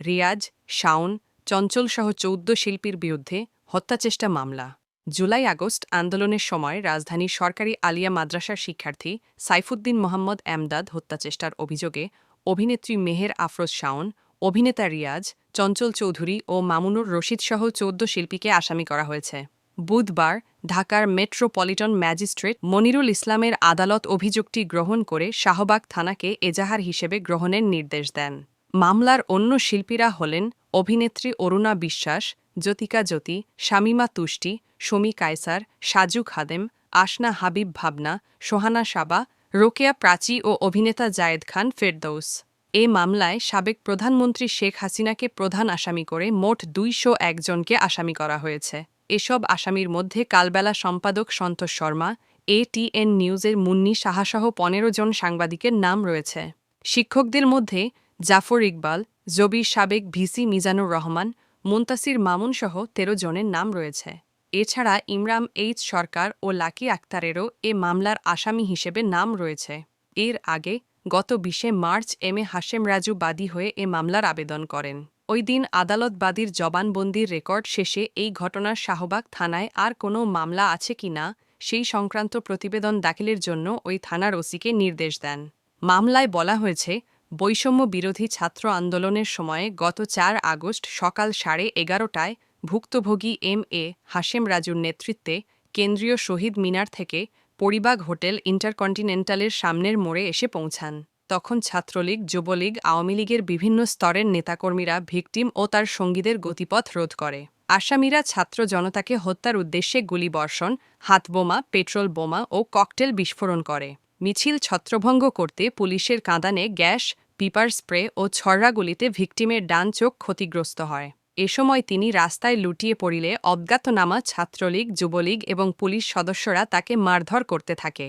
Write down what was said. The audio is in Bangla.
রিয়াজ, শাওন, চঞ্চলসহ চৌদ্দ শিল্পীর বিরুদ্ধে হত্যাচেষ্টা মামলা। জুলাই আগস্ট আন্দোলনের সময় রাজধানীর সরকারি আলিয়া মাদ্রাসার শিক্ষার্থী সাইফুদ্দিন মোহাম্মদ এমদাদ হত্যাচেষ্টার অভিযোগে অভিনেত্রী মেহের আফরোজ শাওন, অভিনেতা রিয়াজ, চঞ্চল চৌধুরী ও মামুনুর রশিদসহ চৌদ্দ শিল্পীকে আসামি করা হয়েছে। বুধবার ঢাকার মেট্রোপলিটন ম্যাজিস্ট্রেট মনিরুল ইসলামের আদালত অভিযোগটি গ্রহণ করে শাহবাগ থানাকে এজাহার হিসেবে গ্রহণের নির্দেশ দেন। মামলার অন্য শিল্পীরা হলেন অভিনেত্রী অরুণা বিশ্বাস, জ্যোতিকা জ্যোতি, শামিমা তুষ্টি, শমী কায়সার, সাজু খাদেম, আশনা হাবিব ভাবনা, সোহানা সাবা, রোকেয়া প্রাচী ও অভিনেতা জায়েদ খান ফেরদৌস। এ মামলায় সাবেক প্রধানমন্ত্রী শেখ হাসিনাকে প্রধান আসামি করে মোট দুইশো একজনকে আসামি করা হয়েছে। এসব আসামির মধ্যে কালবেলা সম্পাদক সন্তোষ শর্মা এটিএন নিউজের মুন্নি সাহাসহ পনেরো জন সাংবাদিকের নাম রয়েছে। শিক্ষকদের মধ্যে জাফর ইকবাল, জবির সাবেক ভিসি মিজানুর রহমান, মুন্তাসির মামুনসহ তেরো জনের নাম রয়েছে। এছাড়া ইমরাম এইচ সরকার ও লাকি আক্তারেরও এ মামলার আসামি হিসেবে নাম রয়েছে। এর আগে গত বিশে March M A Hashem Raju বাদী হয়ে এ মামলার আবেদন করেন। ওই দিন আদালত বাদীর জবানবন্দির রেকর্ড শেষে এই ঘটনার শাহবাগ থানায় আর কোনো মামলা আছে কি না, সেই সংক্রান্ত প্রতিবেদন দাখিলের জন্য ওই থানার ওসিকে নির্দেশ দেন। মামলায় বলা হয়েছে বৈষম্য বিরোধী ছাত্র আন্দোলনের সময়ে গত চার আগস্ট সকাল সাড়ে এগারোটায় ভুক্তভোগী এম এ হাশেম রাজুর নেতৃত্বে কেন্দ্রীয় শহীদ মিনার থেকে পরিবাগ হোটেল ইন্টারকন্টিনেন্টালের সামনের মোড়ে এসে পৌঁছান। তখন ছাত্রলীগ, যুবলীগ, আওয়ামী লীগের বিভিন্ন স্তরের নেতাকর্মীরা ভিকটিম ও তার সঙ্গীদের গতিপথ রোধ করে। আসামিরা ছাত্র জনতাকে হত্যার উদ্দেশ্যে গুলিবর্ষণ, হাতবোমা, পেট্রোল বোমা ও ককটেল বিস্ফোরণ করে। মিছিল ছত্রভঙ্গ করতে পুলিশের কাঁদানে গ্যাস পিপার স্প্রে ও ছড়রাগুলিতে ভিকটিমের ডান চোখ ক্ষতিগ্রস্ত হয়। এ সময় তিনি রাস্তায় লুটিয়ে পড়িলে অজ্ঞাতনামা ছাত্রলীগ, যুবলীগ এবং পুলিশ সদস্যরা তাকে মারধর করতে থাকে।